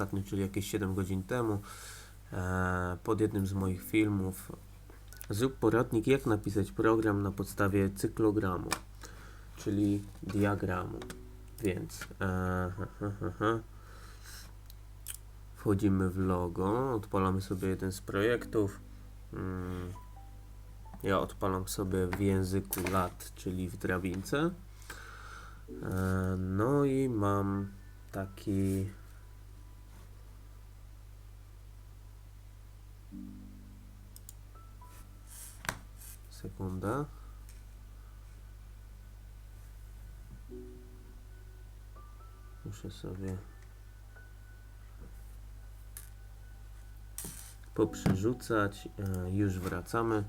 ostatnio, czyli jakieś 7 godzin temu, e, pod jednym z moich filmów. Zrób poradnik, jak napisać program na podstawie cyklogramu, czyli diagramu. Więc e, wchodzimy w logo, odpalamy sobie jeden z projektów. Mm, ja odpalam sobie w języku lat, czyli w drabince. E, No i mam taki. Sekunda. Muszę sobie poprzerzucać. E, Już wracamy.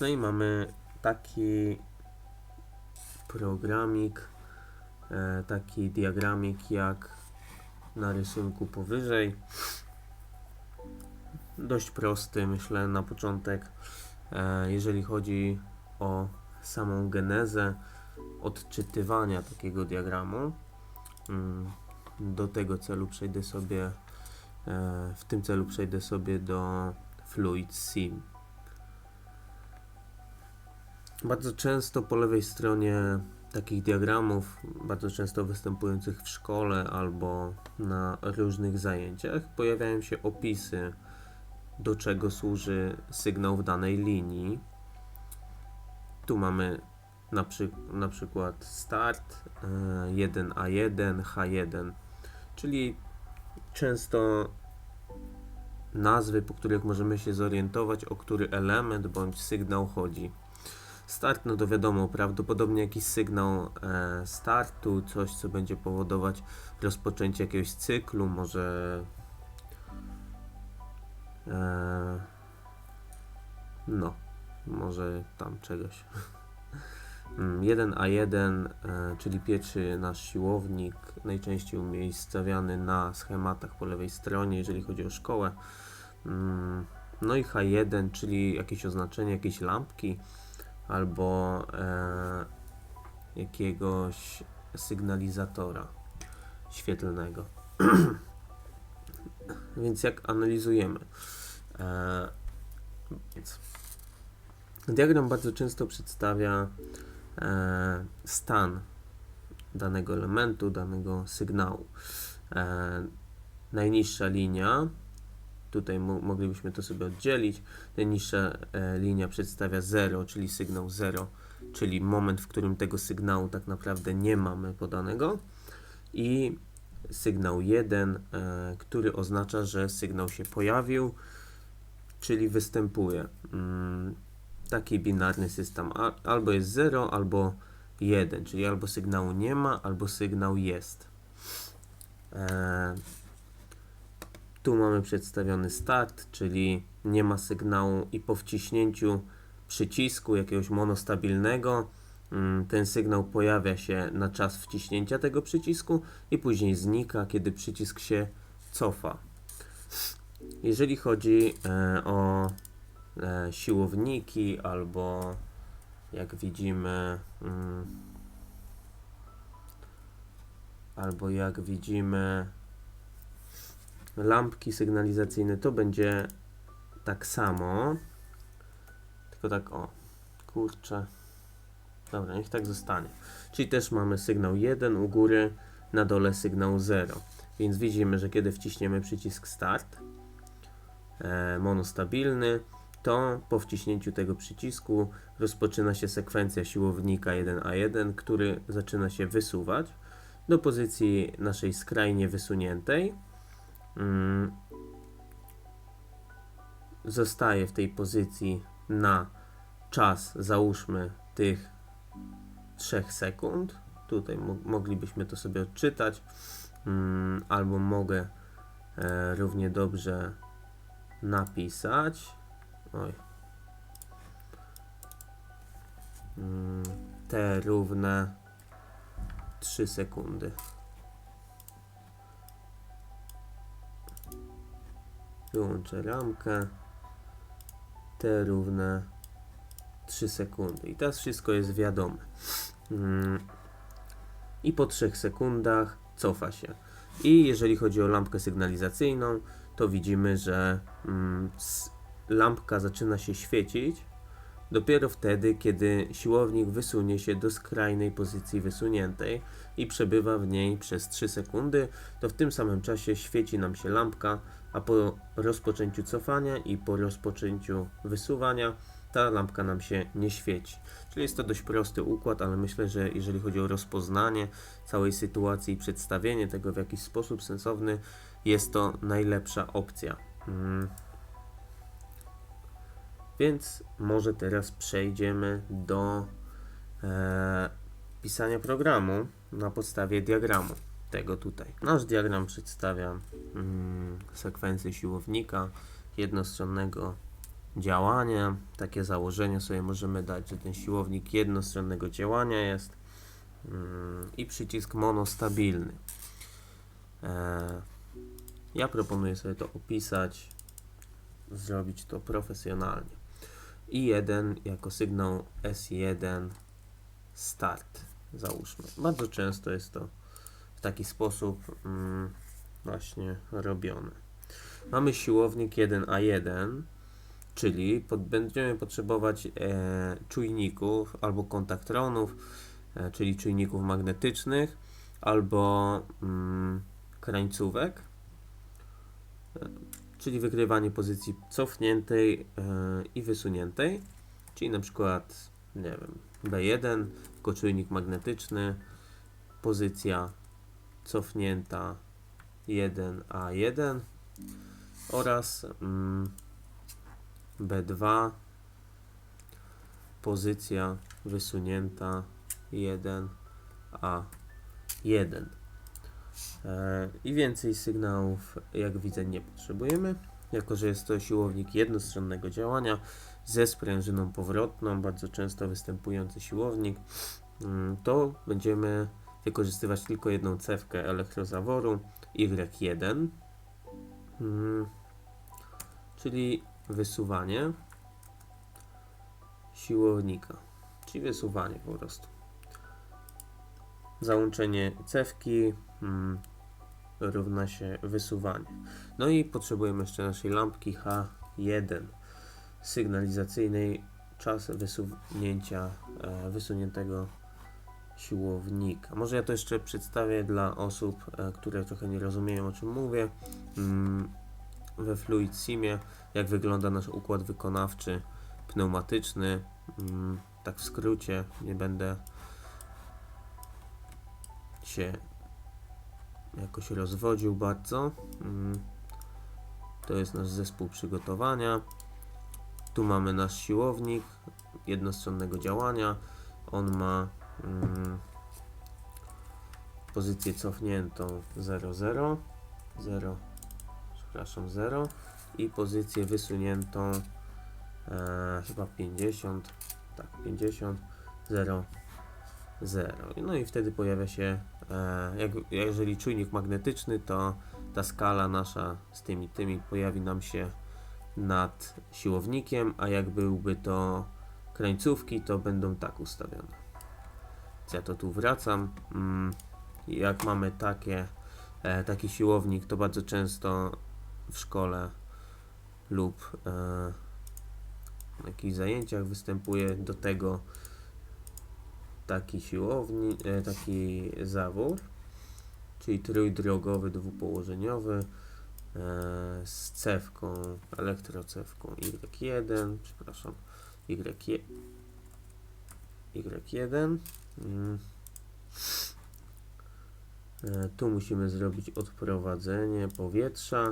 No i mamy taki programik, e, taki diagramik jak na rysunku powyżej. Dość prosty, myślę, na początek, jeżeli chodzi o samą genezę odczytywania takiego diagramu. Mm, Do tego celu przejdę sobie, e, w tym celu przejdę sobie do Fluid Sim. Bardzo często po lewej stronie takich diagramów, bardzo często występujących w szkole albo na różnych zajęciach, pojawiają się opisy, do czego służy sygnał w danej linii. Tu mamy na, przy, na przykład start e, 1A1, H1, czyli często nazwy, po których możemy się zorientować, o który element bądź sygnał chodzi. Start, no to wiadomo, prawdopodobnie jakiś sygnał e, startu, coś co będzie powodować rozpoczęcie jakiegoś cyklu, może e, no, może tam czegoś. Mm, 1A1, e, czyli pierwszy nasz siłownik, najczęściej umiejscowiany na schematach po lewej stronie, jeżeli chodzi o szkołę. Mm, No i H1, czyli jakieś oznaczenie, jakieś lampki albo e, jakiegoś sygnalizatora świetlnego. Więc jak analizujemy? E, więc diagram bardzo często przedstawia e, stan danego elementu, danego sygnału. E, najniższa linia, tutaj mo- moglibyśmy to sobie oddzielić, najniższa linia przedstawia 0, czyli sygnał 0, czyli moment, w którym tego sygnału tak naprawdę nie mamy podanego i sygnał 1, e, który oznacza, że sygnał się pojawił, czyli występuje. Mm, taki binarny system albo jest 0, albo 1, czyli albo sygnału nie ma, albo sygnał jest. E, tu mamy przedstawiony start, czyli nie ma sygnału i po wciśnięciu przycisku jakiegoś monostabilnego mm, ten sygnał pojawia się na czas wciśnięcia tego przycisku i później znika, kiedy przycisk się cofa. Jeżeli chodzi e, o e, siłowniki albo jak widzimy mm, albo jak widzimy lampki sygnalizacyjne to będzie tak samo tylko tak o kurczę. Dobra niech tak zostanie. Czyli też mamy sygnał 1 u góry na dole sygnał 0 więc widzimy, że kiedy wciśniemy przycisk start monostabilny to po wciśnięciu tego przycisku rozpoczyna się sekwencja siłownika 1A1, który zaczyna się wysuwać do pozycji naszej skrajnie wysuniętej. Mm. Zostaje w tej pozycji na czas, załóżmy, tych 3 sekund. Tutaj mo- moglibyśmy to sobie odczytać, mm, albo mogę e, równie dobrze napisać. Oj. Mm, T równe 3 sekundy. Wyłączę ramkę. T równe 3 sekundy. I teraz wszystko jest wiadome. Mm. I po 3 sekundach cofa się. I jeżeli chodzi o lampkę sygnalizacyjną, to widzimy, że mm, lampka zaczyna się świecić dopiero wtedy, kiedy siłownik wysunie się do skrajnej pozycji wysuniętej i przebywa w niej przez 3 sekundy, to w tym samym czasie świeci nam się lampka, a po rozpoczęciu cofania i po rozpoczęciu wysuwania ta lampka nam się nie świeci. Czyli jest to dość prosty układ, ale myślę, że jeżeli chodzi o rozpoznanie całej sytuacji i przedstawienie tego w jakiś sposób sensowny, jest to najlepsza opcja. Mm. Więc może teraz przejdziemy do e, pisania programu na podstawie diagramu tego tutaj. Nasz diagram przedstawia mm, sekwencję siłownika jednostronnego działania. Takie założenie sobie możemy dać, że ten siłownik jednostronnego działania jest mm, i przycisk monostabilny. E, ja proponuję sobie to opisać, zrobić to profesjonalnie. I1 jako sygnał S1 start, załóżmy. Bardzo często jest to w taki sposób mm, właśnie robione. Mamy siłownik 1A1, czyli pod, będziemy potrzebować e, czujników albo kontaktronów, e, czyli czujników magnetycznych, albo mm, krańcówek, czyli wykrywanie pozycji cofniętej e, i wysuniętej, czyli na przykład, nie wiem, B1, tylko czujnik magnetyczny, pozycja cofnięta 1A1 oraz mm, B2 pozycja wysunięta 1A1 E, i więcej sygnałów jak widzę nie potrzebujemy. Jako że jest to siłownik jednostronnego działania ze sprężyną powrotną bardzo często występujący siłownik mm, to będziemy wykorzystywać tylko jedną cewkę elektrozaworu Y1 mm, czyli wysuwanie siłownika, czyli wysuwanie po prostu. Załączenie cewki mm, równa się wysuwanie. No i potrzebujemy jeszcze naszej lampki H1 sygnalizacyjnej czas wysunięcia e, wysuniętego siłownika. Może ja to jeszcze przedstawię dla osób, e, które trochę nie rozumieją o czym mówię. Mm, we Fluid Simie, jak wygląda nasz układ wykonawczy pneumatyczny. Mm, tak w skrócie, nie będę się jakoś rozwodził bardzo. Mm, to jest nasz zespół przygotowania. Tu mamy nasz siłownik jednostronnego działania. On ma mm, pozycję cofniętą 0, 0, 0, przepraszam, 0 i pozycję wysuniętą e, chyba 50, tak, 50, 0, 0. No i wtedy pojawia się, e, jak, jeżeli czujnik magnetyczny, to ta skala nasza z tymi, tymi pojawi nam się nad siłownikiem, a jak byłby to krańcówki, to będą tak ustawione. Ja to tu wracam. Mm, jak mamy takie, e, taki siłownik, to bardzo często w szkole lub e, na jakichś zajęciach występuje do tego taki siłowni, e, taki zawór, czyli trójdrogowy, dwupołożeniowy e, z cewką, elektrocewką Y1, przepraszam, Y, Y1. Mm. E, Tu musimy zrobić odprowadzenie powietrza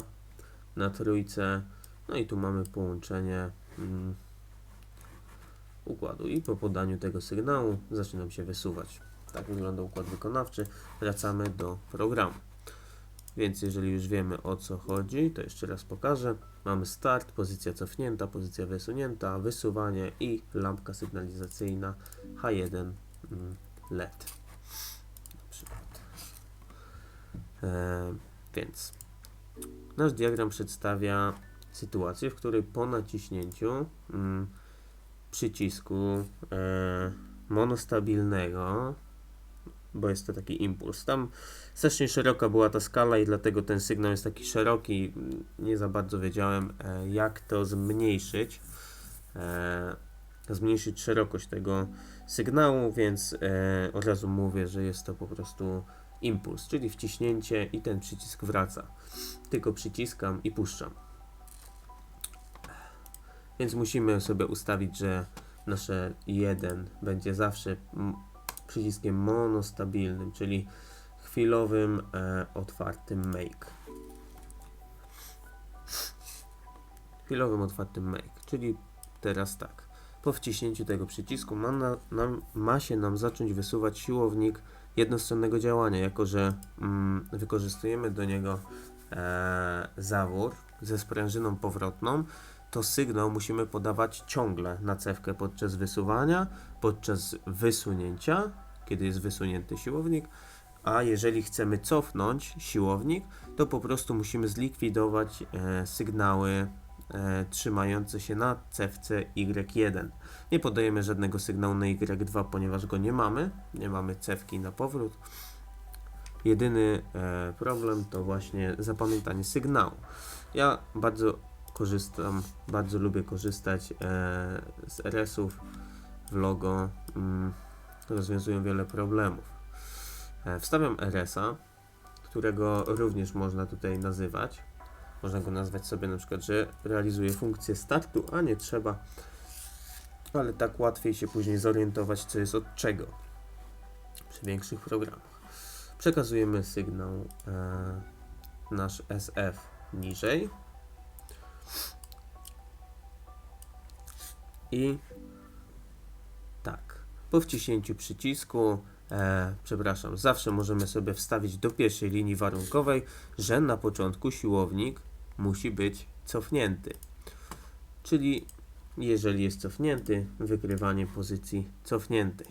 na trójce. No i tu mamy połączenie mm, układu i po podaniu tego sygnału zaczynam się wysuwać. Tak wygląda układ wykonawczy. Wracamy do programu. Więc jeżeli już wiemy o co chodzi, to jeszcze raz pokażę. Mamy start, pozycja cofnięta, pozycja wysunięta, wysuwanie i lampka sygnalizacyjna H1 mm, LED. Na przykład. E, więc nasz diagram przedstawia sytuację, w której po naciśnięciu mm, przycisku e, monostabilnego bo jest to taki impuls. Tam strasznie szeroka była ta skala i dlatego ten sygnał jest taki szeroki. Nie za bardzo wiedziałem, e, jak to zmniejszyć. E, zmniejszyć szerokość tego sygnału, więc e, od razu mówię, że jest to po prostu impuls, czyli wciśnięcie i ten przycisk wraca. Tylko przyciskam i puszczam. Więc musimy sobie ustawić, że nasze 1 będzie zawsze przyciskiem monostabilnym, czyli chwilowym e, otwartym make. Chwilowym otwartym make, czyli teraz tak. Po wciśnięciu tego przycisku ma, na, nam, ma się nam zacząć wysuwać siłownik jednostronnego działania, jako że mm, wykorzystujemy do niego e, zawór ze sprężyną powrotną, to sygnał musimy podawać ciągle na cewkę podczas wysuwania, podczas wysunięcia, kiedy jest wysunięty siłownik, a jeżeli chcemy cofnąć siłownik, to po prostu musimy zlikwidować e, sygnały e, trzymające się na cewce Y1. Nie podajemy żadnego sygnału na Y2, ponieważ go nie mamy. Nie mamy cewki na powrót. Jedyny e, problem to właśnie zapamiętanie sygnału. Ja bardzo korzystam, bardzo lubię korzystać e, z RS-ów w logo. Mm, rozwiązują wiele problemów. E, wstawiam RS-a, którego również można tutaj nazywać. Można go nazwać sobie na przykład, że realizuje funkcję startu, a nie trzeba ale tak łatwiej się później zorientować, co jest od czego przy większych programach. Przekazujemy sygnał e, nasz SF niżej i tak, po wciśnięciu przycisku e, przepraszam, zawsze możemy sobie wstawić do pierwszej linii warunkowej, że na początku siłownik musi być cofnięty. Czyli jeżeli jest cofnięty, wykrywanie pozycji cofniętej.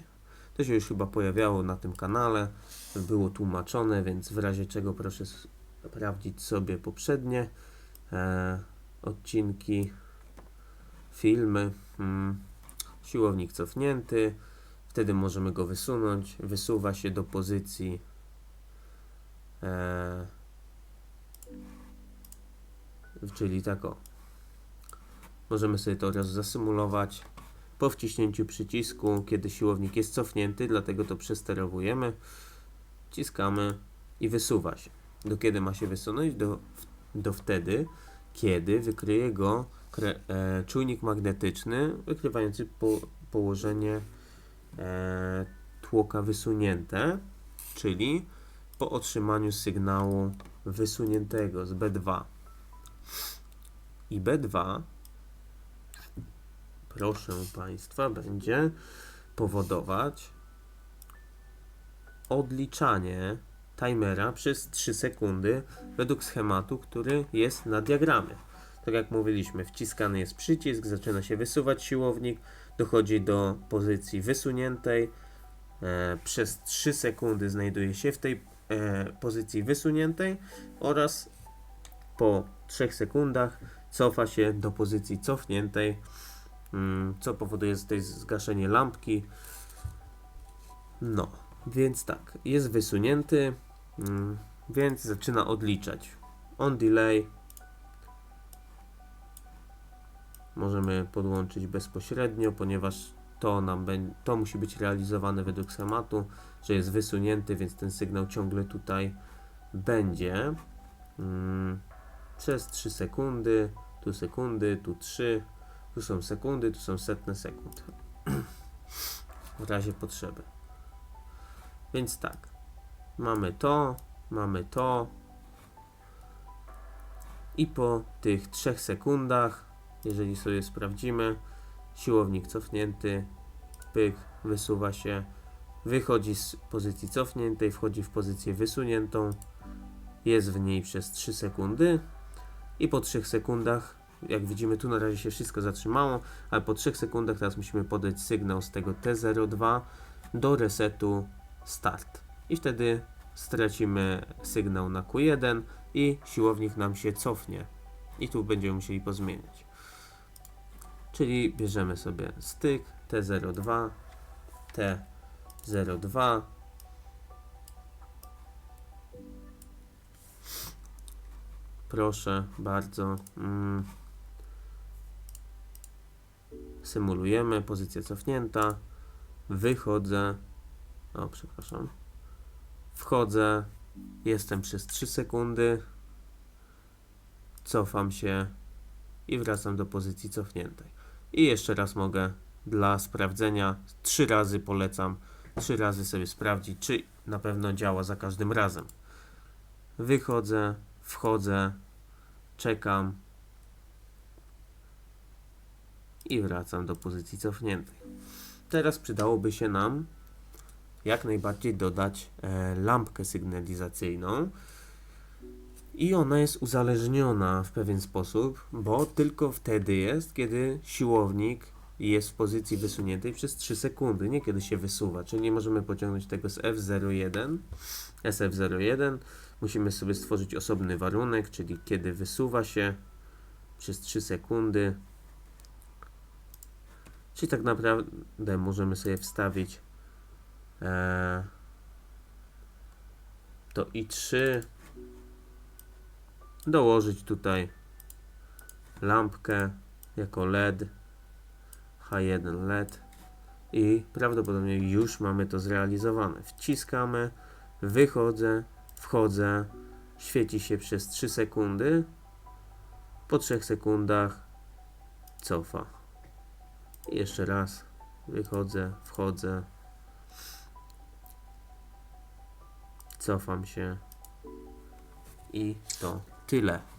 To się już chyba pojawiało na tym kanale, było tłumaczone, więc w razie czego proszę sprawdzić sobie poprzednie e, odcinki, filmy. Hmm. Siłownik cofnięty, wtedy możemy go wysunąć, wysuwa się do pozycji e, czyli tak o, Możemy sobie to teraz zasymulować po wciśnięciu przycisku, kiedy siłownik jest cofnięty, dlatego to przesterowujemy. Wciskamy i wysuwa się. Do kiedy ma się wysunąć? Do, do wtedy, kiedy wykryje go e, czujnik magnetyczny wykrywający po, położenie e, tłoka wysunięte, czyli po otrzymaniu sygnału wysuniętego z B2. I B2 proszę Państwa, będzie powodować odliczanie timera przez 3 sekundy według schematu, który jest na diagramie. Tak jak mówiliśmy, wciskany jest przycisk, zaczyna się wysuwać siłownik, dochodzi do pozycji wysuniętej, e, przez 3 sekundy znajduje się w tej e, pozycji wysuniętej oraz po 3 sekundach cofa się do pozycji cofniętej Mm, co powoduje tutaj zgaszenie lampki. No, więc tak, jest wysunięty, mm, więc zaczyna odliczać. On delay możemy podłączyć bezpośrednio, ponieważ to nam to musi być realizowane według schematu, że jest wysunięty, więc ten sygnał ciągle tutaj będzie. Hmm, przez 3 sekundy, tu sekundy, tu 3, tu są sekundy, tu są setne sekund. w razie potrzeby. Więc tak. Mamy to, mamy to. I po tych 3 sekundach, jeżeli sobie sprawdzimy, siłownik cofnięty, pyk, wysuwa się, wychodzi z pozycji cofniętej, wchodzi w pozycję wysuniętą, jest w niej przez 3 sekundy i po 3 sekundach jak widzimy tu na razie się wszystko zatrzymało, ale po 3 sekundach teraz musimy podać sygnał z tego T02 do resetu start i wtedy stracimy sygnał na Q1 i siłownik nam się cofnie. I tu będziemy musieli pozmieniać. Czyli bierzemy sobie styk T02, T02, proszę bardzo. Mm. Symulujemy, pozycja cofnięta, wychodzę, o przepraszam, Wchodzę. Jestem przez 3 sekundy. Cofam się i wracam do pozycji cofniętej. I jeszcze raz mogę dla sprawdzenia, trzy razy polecam, trzy razy sobie sprawdzić, czy na pewno działa za każdym razem. Wychodzę, wchodzę, czekam i wracam do pozycji cofniętej. Teraz przydałoby się nam jak najbardziej dodać e, lampkę sygnalizacyjną. I ona jest uzależniona w pewien sposób, bo tylko wtedy jest, kiedy siłownik jest w pozycji wysuniętej przez 3 sekundy, nie kiedy się wysuwa. Czyli nie możemy pociągnąć tego z F01, SF01. Musimy sobie stworzyć osobny warunek, czyli kiedy wysuwa się przez 3 sekundy. Czyli tak naprawdę możemy sobie wstawić e, to i3 dołożyć tutaj lampkę jako LED H1 LED i prawdopodobnie już mamy to zrealizowane. Wciskamy, wychodzę, wchodzę, świeci się przez 3 sekundy, po 3 sekundach cofa. I jeszcze raz wychodzę, wchodzę, cofam się i to tyle.